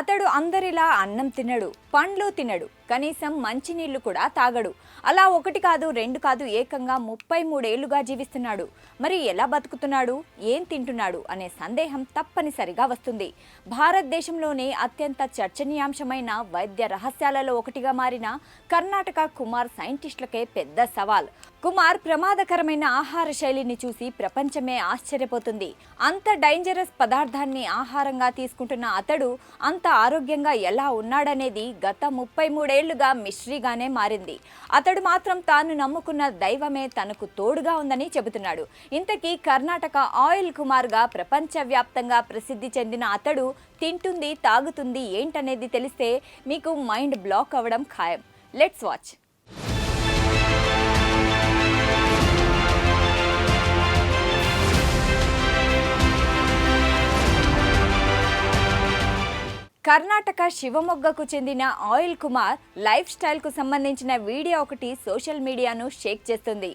అతడు అందరిలా అన్నం తినడు పండ్లు తినడు. కనీసం మంచినీళ్ళు కూడా తాగడు. అలా ఒకటి కాదు రెండు కాదు ఏకంగా ముప్పై మూడేళ్ళుగా జీవిస్తున్నాడు. మరి ఎలా బతుకుతున్నాడు? ఏం తింటున్నాడు? అనే సందేహం తప్పనిసరిగా వస్తుంది. భారతదేశంలోనే అత్యంత చర్చనీయాంశమైన వైద్య రహస్యాలలో ఒకటిగా మారిన కర్ణాటక కుమార్ సైంటిస్టులకే పెద్ద సవాల్. కుమార్ ప్రమాదకరమైన ఆహార శైలిని చూసి ప్రపంచమే ఆశ్చర్యపోతుంది. అంత డేంజరస్ పదార్థాన్ని ఆహారంగా తీసుకుంటున్న అతడు అంత ఆరోగ్యంగా ఎలా ఉన్నాడనేది గత ముప్పై ఏళ్ళుగా మిస్టరీగానే మారింది. అతడు మాత్రం తాను నమ్ముకున్న దైవమే తనకు తోడుగా ఉందని చెబుతున్నాడు. ఇంతకీ కర్ణాటక ఆయిల్ కుమార్గా ప్రపంచవ్యాప్తంగా ప్రసిద్ధి చెందిన అతడు తింటుంది తాగుతుంది ఏంటనేది తెలిస్తే మీకు మైండ్ బ్లాక్ అవ్వడం ఖాయం. Let's watch. కర్ణాటక శివమొగ్గకు చెందిన ఆయిల్ కుమార్ లైఫ్ స్టైల్కు సంబంధించిన వీడియో ఒకటి సోషల్ మీడియాను షేక్ చేస్తుంది.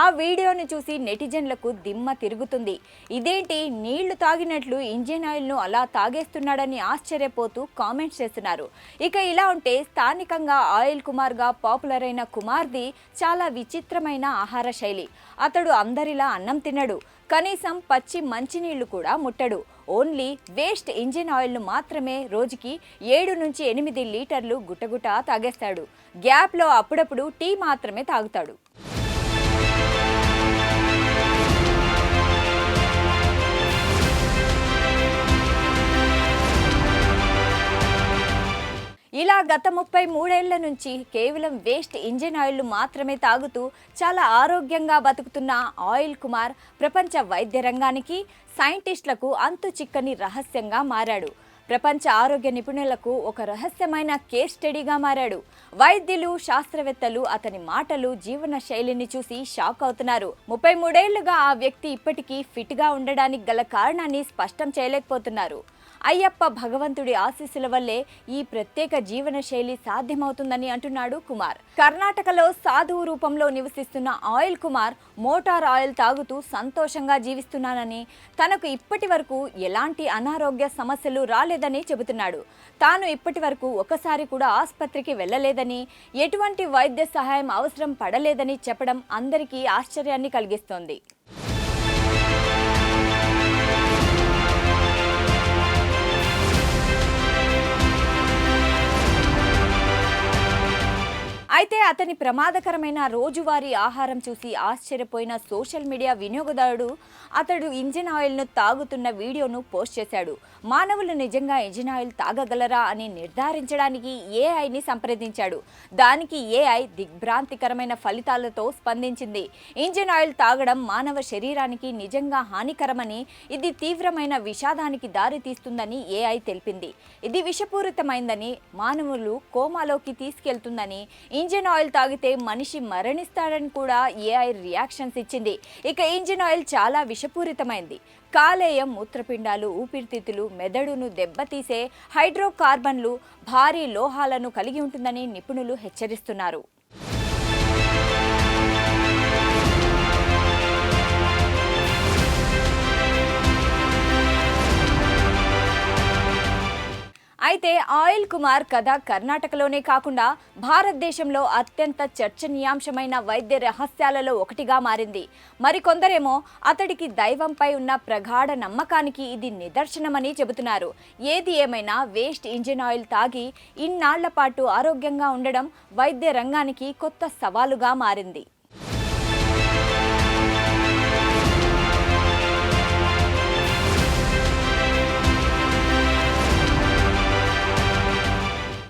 ఆ వీడియోని చూసి నెటిజన్లకు దిమ్మ తిరుగుతుంది. ఇదేంటి? నీళ్ళు తాగినట్లు ఇంజిన్ ఆయిల్ను అలా తాగేస్తున్నాడని ఆశ్చర్యపోతూ కామెంట్స్ చేస్తున్నారు. ఇక ఇలా ఉంటే స్థానికంగా ఆయిల్ కుమార్గా పాపులర్ అయిన కుమార్ది చాలా విచిత్రమైన ఆహార శైలి. అతడు అందరిలా అన్నం తినడు. కనీసం పచ్చి మంచినీళ్ళు కూడా ముట్టడు. ఓన్లీ వేస్ట్ ఇంజిన్ ఆయిల్ను మాత్రమే రోజుకి ఏడు నుంచి ఎనిమిది లీటర్లు గుట్టగుట్ట తాగేస్తాడు. గ్యాప్లో అప్పుడప్పుడు టీ మాత్రమే తాగుతాడు. ఇలా గత ముప్పై మూడేళ్ళ నుంచి కేవలం వేస్ట్ ఇంజిన్ ఆయిల్ మాత్రమే తాగుతూ చాలా ఆరోగ్యంగా బతుకుతున్న ఆయిల్ కుమార్ ప్రపంచ వైద్య రంగానికి సైంటిస్టులకు అంతు చిక్కని రహస్యంగా మారాడు. ప్రపంచ ఆరోగ్య నిపుణులకు ఒక రహస్యమైన కేస్ స్టడీగా మారాడు. వైద్యులు శాస్త్రవేత్తలు అతని మాటలు జీవన శైలిని చూసి షాక్ అవుతున్నారు. ముప్పై మూడేళ్ళుగా ఆ వ్యక్తి ఇప్పటికీ ఫిట్గా ఉండడానికి గల కారణాన్ని స్పష్టం చేయలేకపోతున్నారు. అయ్యప్ప భగవంతుడి ఆశీస్సుల వల్లే ఈ ప్రత్యేక జీవన శైలి సాధ్యమవుతుందని అంటున్నాడు కుమార్. కర్ణాటకలో సాధువు రూపంలో నివసిస్తున్న ఆయిల్ కుమార్ మోటార్ ఆయిల్ తాగుతూ సంతోషంగా జీవిస్తున్నానని తనకు ఇప్పటి వరకు ఎలాంటి అనారోగ్య సమస్యలు రాలేదని చెబుతున్నాడు. తాను ఇప్పటి వరకు ఒకసారి కూడా ఆసుపత్రికి వెళ్ళలేదని ఎటువంటి వైద్య సహాయం అవసరం పడలేదని చెప్పడం అందరికీ ఆశ్చర్యాన్ని కలిగిస్తోంది. అయితే అతని ప్రమాదకరమైన రోజువారీ ఆహారం చూసి ఆశ్చర్యపోయిన సోషల్ మీడియా వినియోగదారుడు అతడు ఇంజిన్ ఆయిల్ను తాగుతున్న వీడియోను పోస్ట్ చేశాడు. మానవులు నిజంగా ఇంజిన్ ఆయిల్ తాగగలరా అని నిర్ధారించడానికి ఏఐని సంప్రదించాడు. దానికి ఏఐ దిగ్భ్రాంతికరమైన ఫలితాలతో స్పందించింది. ఇంజిన్ ఆయిల్ తాగడం మానవ శరీరానికి నిజంగా హానికరమని ఇది తీవ్రమైన విషాదానికి దారితీస్తుందని ఏఐ తెలిపింది. ఇది విషపూరితమైందని మానవులు కోమాలోకి తీసుకెళ్తుందని ఇంజిన్ ఆయిల్ తాగితే మనిషి మరణిస్తాడని కూడా ఏఐ రియాక్షన్స్ ఇచ్చింది. ఇక ఇంజిన్ ఆయిల్ చాలా విషపూరితమైంది. కాలేయం మూత్రపిండాలు ఊపిరితిత్తులు మెదడును దెబ్బతీసే హైడ్రోకార్బన్లు భారీ లోహాలను కలిగి ఉంటుందని నిపుణులు హెచ్చరిస్తున్నారు. అయితే ఆయిల్ కుమార్ కథ కర్ణాటకలోనే కాకుండా భారతదేశంలో అత్యంత చర్చనీయాంశమైన వైద్య రహస్యాలలో ఒకటిగా మారింది. మరికొందరేమో అతడికి దైవంపై ఉన్న ప్రగాఢ నమ్మకానికి ఇది నిదర్శనమని చెబుతున్నారు. ఏది ఏమైనా వేస్ట్ ఇంజిన్ ఆయిల్ తాగి ఇన్నాళ్ళ పాటు ఆరోగ్యంగా ఉండడం వైద్య రంగానికి కొత్త సవాలుగా మారింది.